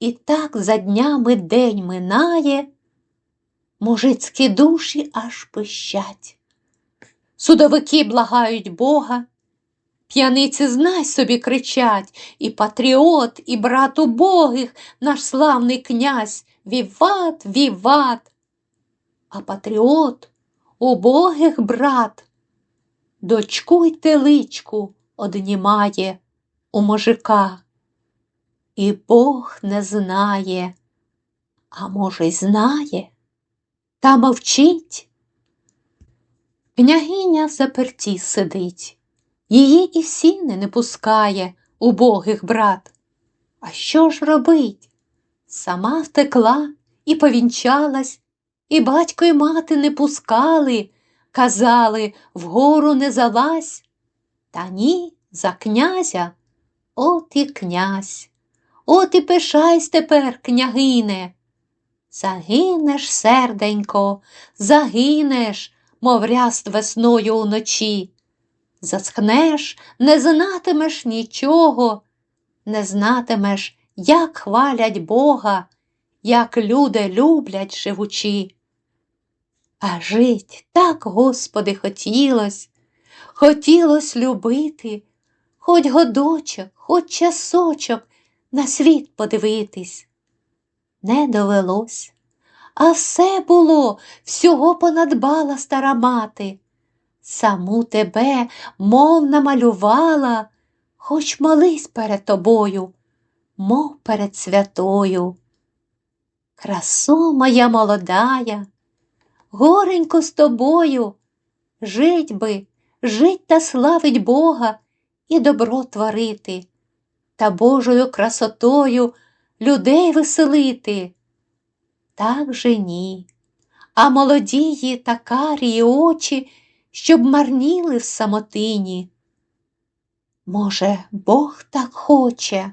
І так за днями день минає, мужицькі душі аж пищать. Судовики благають Бога, п'яниці знай собі кричать, і патріот, і брат убогих, наш славний князь, віват, віват. А патріот, убогих брат, дочку й теличку однімає у мужика. І Бог не знає, а може, й знає, та мовчить. Княгиня в заперті сидить, її і сіни не пускає убогих брат. А що ж робить? Сама втекла і повінчалась, і батько й мати не пускали, казали вгору не залазь. Та ні, за князя, от і князь. От і пишайсь тепер, княгине. Загинеш, серденько, загинеш, мов ряст весною уночі. Засхнеш, не знатимеш нічого, не знатимеш, як хвалять Бога, як люди люблять живучі. А жить так, Господи, хотілось, хотілось любити, хоч годочок, хоч часочок на світ подивитись. Не довелось, а все було, всього понадбала стара мати. Саму тебе, мов намалювала, хоч молись перед тобою, мов перед святою. Красо моя молодая, горенько з тобою, жить би, жить та славить Бога і добро творити та Божою красотою людей веселити. Так же ні, а молодії та карії очі, щоб марніли в самотині. Може, Бог так хоче,